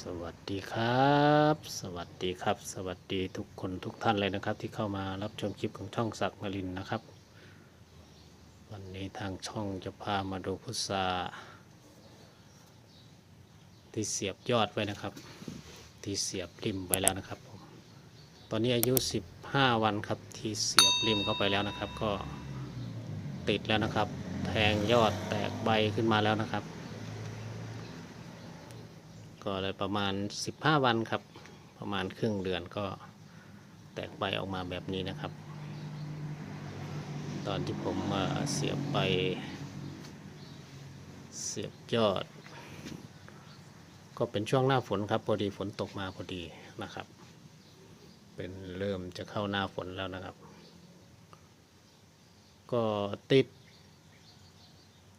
สวัสดีครับ สวัสดีครับ สวัสดีทุกคนทุกท่านเลยนะครับ ที่เข้ามารับชมคลิปของช่องศักดิ์นรินนะครับ วันนี้ทางช่องจะพามาดูพุทราที่เสียบยอดไว้นะครับ ที่เสียบริมไว้แล้วนะครับผมตอนนี้อายุ 15 วันครับที่เสียบริมเข้าไปแล้วนะครับ ก็ติดแล้วนะครับ แทงยอดแตกใบขึ้นมาแล้วนะครับ ก็เลยประมาณ 15 วันครับ ประมาณครึ่งเดือนก็แตกใบออกมาแบบนี้นะครับ ตอนที่ผมมาเสียบใบเสียบยอด ก็เป็นช่วงหน้าฝนครับ พอดีฝนตกมาพอดีนะครับ เป็นเริ่มจะเข้าหน้าฝนแล้วนะครับ ก็ติด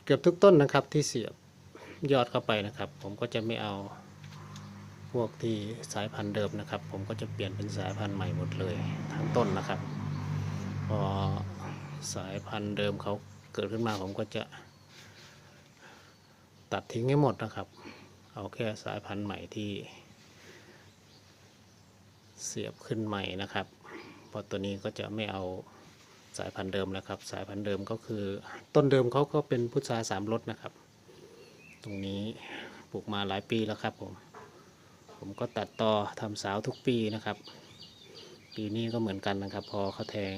เกือบทุกต้นนะครับที่เสียบยอดเข้าไปนะครับ ผมก็จะไม่เอา พวกที่สายพันธุ์เดิมนะครับ ผมก็จะเปลี่ยนเป็นสายพันธุ์ใหม่หมดเลยทั้งต้นนะครับ พอสายพันธุ์เดิมเขาเกิดขึ้นมาผมก็จะตัดทิ้งให้หมดนะครับ เอาแค่สายพันธุ์ใหม่ที่ เสียบขึ้นใหม่นะครับเพราะตัวนี้ก็จะไม่เอาสายพันธุ์เดิมแล้วครับ สายพันธุ์เดิมก็คือต้นเดิมเขาก็เป็นพุทราสามรสนะครับ ตรงนี้ปลูกมาหลายปีแล้วครับผม ผมก็ตัดต่อทำสาวทุกปีนะครับ ปีนี้ก็เหมือนกันนะครับ พอเขาแทง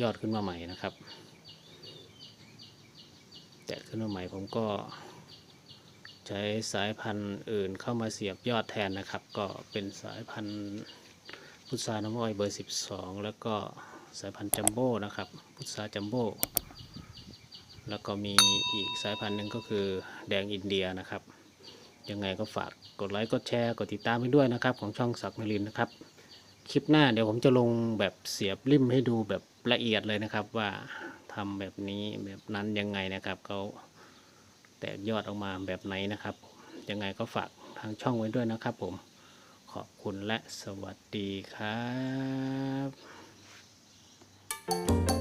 ยอดขึ้นมาใหม่นะครับ แตะขึ้นมาใหม่ผมก็ใช้สายพันธุ์อื่นเข้ามาเสียบยอดแทนนะครับ ก็เป็นสายพันธุ์พุทราน้ำอ้อยเบอร์ 12 แล้วก็สายพันธุ์จัมโบ้นะครับ พุทราจัมโบ้แล้วก็มีอีกสายพันธุ์หนึ่งก็คือแดงอินเดียนะครับ ยังไงก็ฝากกดไลค์กดแชร์กดติดตามไปด้วยนะครับ ของช่องศักดิ์นรินนะครับ คลิปหน้าเดี๋ยวผมจะลงแบบเสียบริมให้ดูแบบละเอียดเลยนะครับ ว่าทำแบบนี้แบบนั้นยังไงนะครับเขาแตกยอดออกมาแบบไหนนะครับ ยังไงก็ฝากทางช่องไว้ด้วยนะครับ ผมขอบคุณและสวัสดีครับ